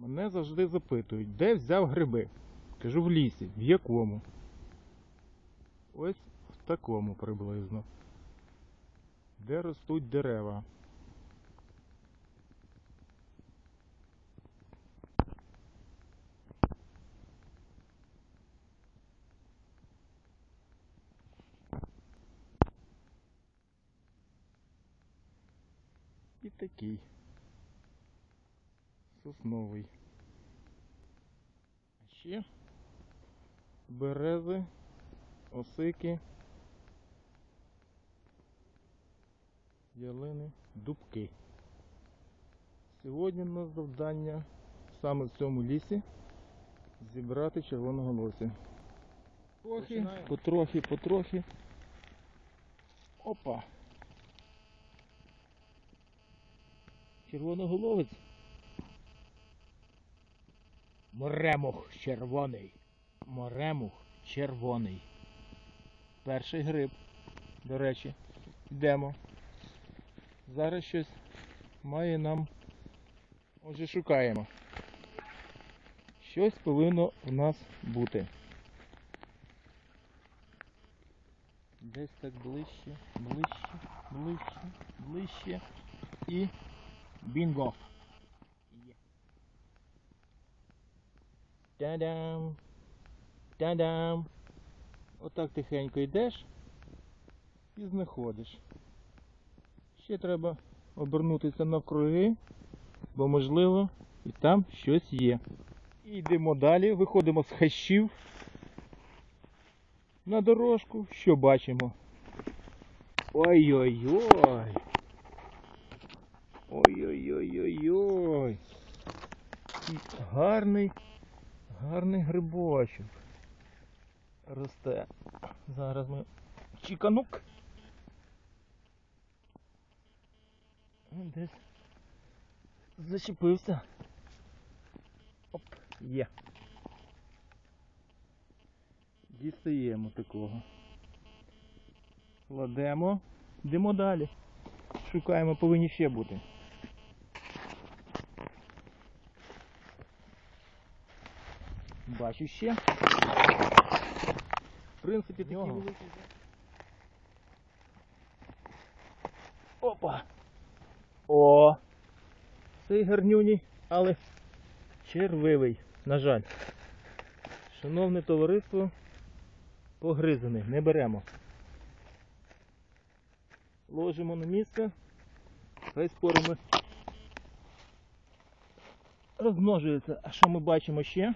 Мене завжди запитують, де взяв гриби. Кажу в лісі. В якому? Ось в такому приблизно. Де ростуть дерева. І такий. Сосновий. А ще берези, осики, ялини, дубки. Сьогодні у нас завдання саме в цьому лісі зібрати червоного лося. Трохи, потрохи, потрохи. Опа. Червоноголовець. Моремух червоний. Моремух червоний. Перший гриб. До речі, йдемо. Зараз щось має нам. Отже, шукаємо. Щось повинно в нас бути. Десь так ближче, ближче, ближче, ближче. І бінго. Та-дам! Та-дам! Отак тихенько йдеш і знаходиш. Ще треба обернутися навкруги, бо можливо і там щось є. І йдемо далі, виходимо з хащів на дорожку, що бачимо? Ой-ой-ой! Ой-ой-ой-ой-ой! Гарний, гарний грибочок. Росте. Зараз ми чіканук. Десь зачепився. Оп, є. Дістаємо такого. Кладемо. Йдемо далі. Шукаємо, повинні ще бути. Бачу ще. В принципі, такі великі. Опа! О! Цей гарнюній, але червивий, на жаль. Шановне товариство, погризаний, не беремо. Ложимо на місце. Хай спорами розмножується. А що ми бачимо ще?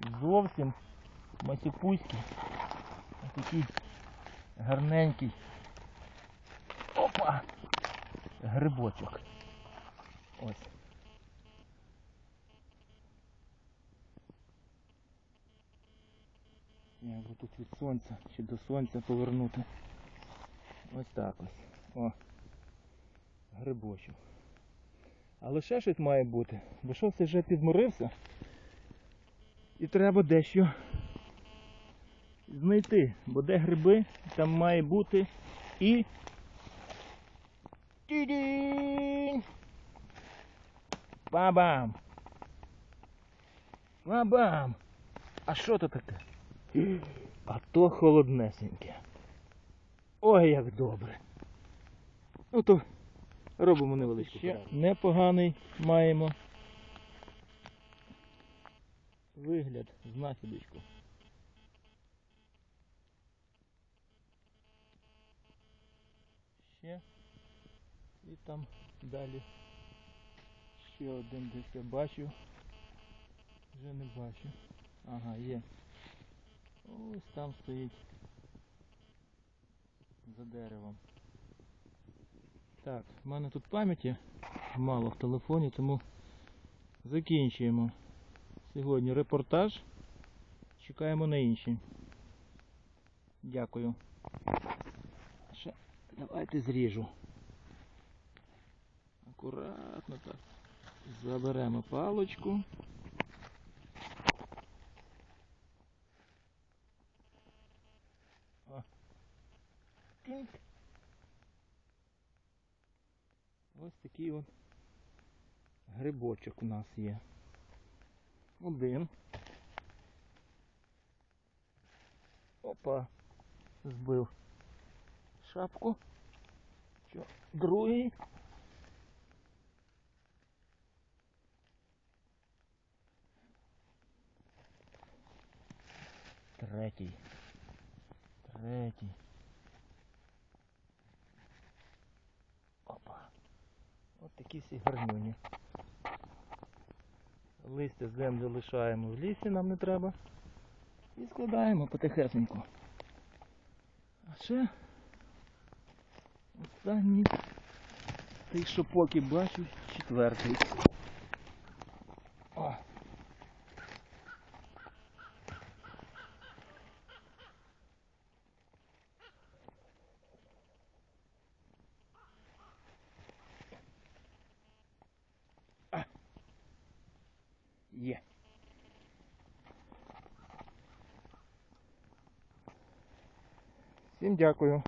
Зовсім масіпуський. Такий гарненький. Опа! Грибочок. Ось. Як би тут від сонця чи до сонця повернути. Ось так ось. О. Грибочок. Але ще щось має бути, бо що все вже підморився. І треба дещо знайти, бо де гриби, там має бути і. Ті-дінь! Бам-бам! Бам-бам! А що то таке? А то холоднесеньке. Ой, як добре. Ну то робимо невеличку Ще. Непоганий маємо вигляд, знахідочку. Ще і там далі ще один десь я бачу. Вже не бачу. Ага, є. Ось там стоїть за деревом. Так, в мене тут пам'яті мало в телефоні, тому закінчуємо сьогодні репортаж. Чекаємо на інші. Дякую. Ще давайте зріжу. Акуратно так. Заберемо палочку. Ось такий от грибочок у нас є. Один. Опа. Збив шапку. Що? Другий. Третій. Третій. Опа. От такі всі гарнюні. Листя з землі лишаємо в лісі, нам не треба. І складаємо потихесеньку. А ще останній цей, що поки бачу, четвертий. О. А. Є. Всім дякую.